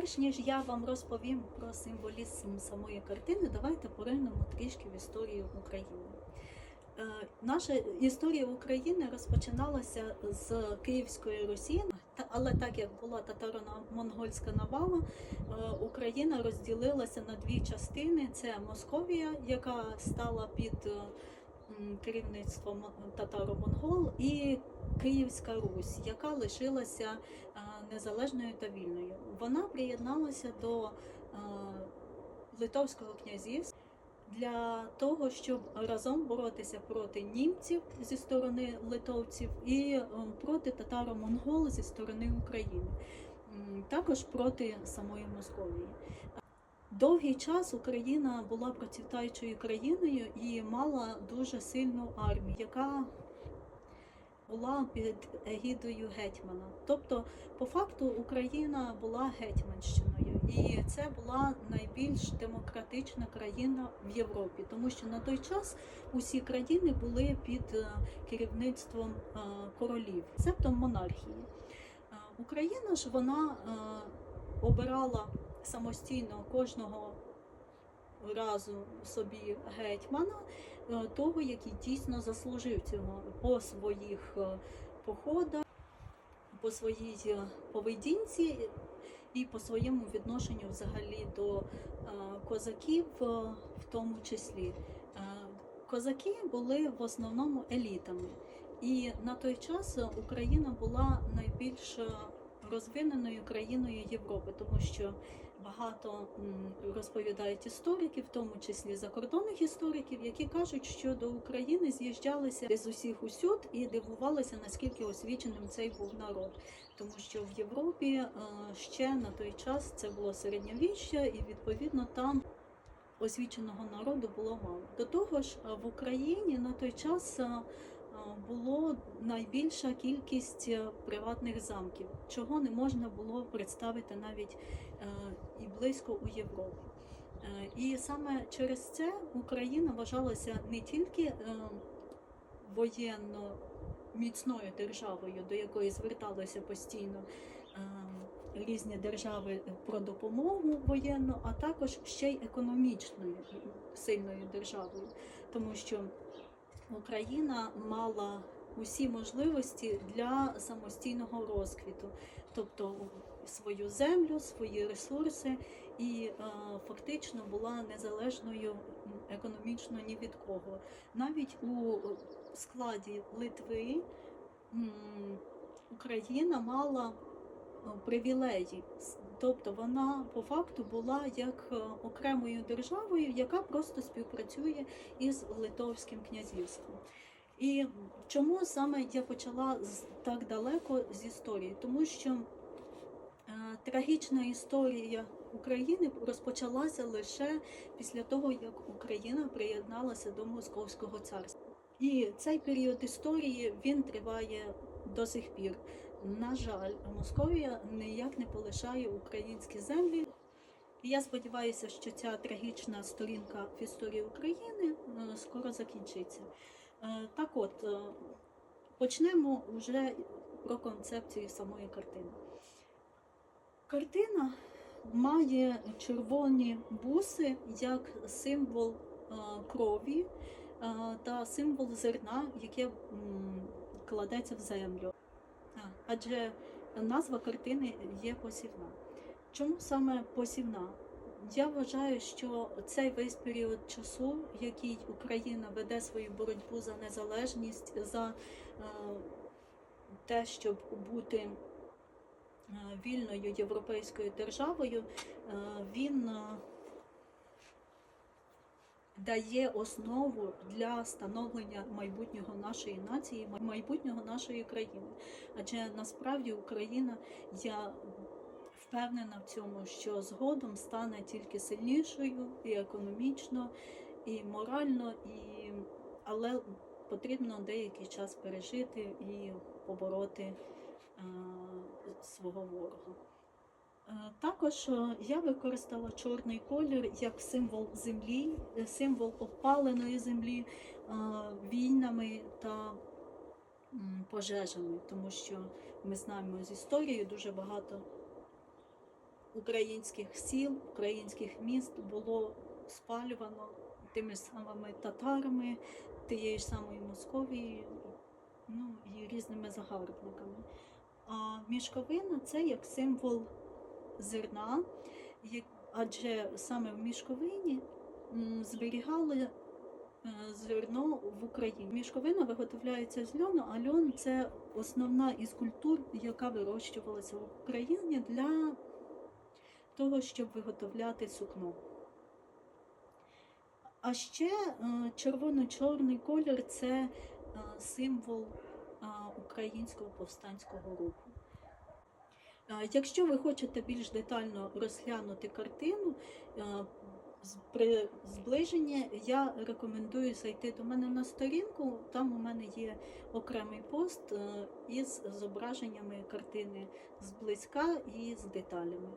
перш ніж я вам розповім про символізм самої картини, давайте поринемо трішки в історію України. Е, Наша історія України розпочиналася з Київської Русі, але так як була татаро-монгольська навала, е, Україна розділилася на дві частини: це Московія, яка стала під е, керівництвом татаро-монгол, і Київська Русь, яка лишилася е, незалежною та вільною. Вона приєдналася до е, Литовського князівства для того, щоб разом боротися проти німців зі сторони литовців і е, проти татаро-монгол зі сторони України, також проти самої Московії. Довгий час Україна була процвітаючою країною і мала дуже сильну армію, яка була під егідою гетьмана. Тобто, по факту, Україна була гетьманщиною, і це була найбільш демократична країна в Європі, тому що на той час усі країни були під е, керівництвом е, королів, себто монархії. Е, Україна ж вона обирала самостійно кожного разу собі гетьмана, е, того, який дійсно заслужив цього по своїх е, походах, по своїй е, поведінці і по своєму відношенню взагалі до козаків, в тому числі. Козаки були в основному елітами, і на той час Україна була найбільш розвиненою країною Європи, тому що багато розповідають істориків, в тому числі закордонних істориків, які кажуть, що до України з'їжджалися з усіх усюд і дивувалися, наскільки освіченим цей був народ. Тому що в Європі е, ще на той час це було середньовіччя, і відповідно там освіченого народу було мало. До того ж, е, в Україні на той час. Було найбільша кількість е, приватних замків, чого не можна було представити навіть е, і близько у Європі. Е, І саме через це Україна вважалася не тільки воєнно міцною державою, до якої зверталися постійно різні держави про допомогу воєнну, а також ще й економічною сильною державою, тому що Україна мала усі можливості для самостійного розквіту, тобто свою землю, свої ресурси, і е, фактично була незалежною економічно ні від кого. Навіть у складі Литви Україна мала привілеї, тобто вона по факту була як е, окремою державою, яка просто співпрацює із Литовським князівством. І чому саме я почала так далеко з історії? Тому що е, трагічна історія України розпочалася лише після того, як Україна приєдналася до Московського царства. І цей період історії він триває до сих пір. На жаль, Московія ніяк не полишає українські землі. І я сподіваюся, що ця трагічна сторінка в історії України е, скоро закінчиться. Е, Так от, е, почнемо вже про концепцію самої картини. Картина має червоні буси як символ крові та символ зерна, яке кладеться в землю. Адже назва картини є посівна. Чому саме посівна? Я вважаю, що цей весь період часу, який Україна веде свою боротьбу за незалежність, за е, те, щоб бути е, вільною європейською державою, е, він дає основу для становлення майбутнього нашої нації, майбутнього нашої країни. Адже насправді Україна, я впевнена в цьому, що згодом стане тільки сильнішою і економічно, і морально, і... але потрібно деякий час пережити і побороти е, свого ворога. Е, Також е, я використала чорний колір як символ землі, е, символ опаленої землі війнами та пожежами, тому що ми знаємо з історії дуже багато українських сіл, українських міст було спалювано тими самими татарами, тією ж самою Московією, ну і різними загарбниками. А мішковина це як символ зерна, адже саме в мішковині зберігали е, зерно в Україні. Мішковина виготовляється з льону, а льон це основна із культур, яка вирощувалася в Україні для того, щоб виготовляти сукно. А ще е, червоно-чорний колір це е, символ українського повстанського руху. Якщо ви хочете більш детально розглянути картину при зближенні, я рекомендую зайти до мене на сторінку. Там у мене є окремий пост із зображеннями картини зблизька і з деталями.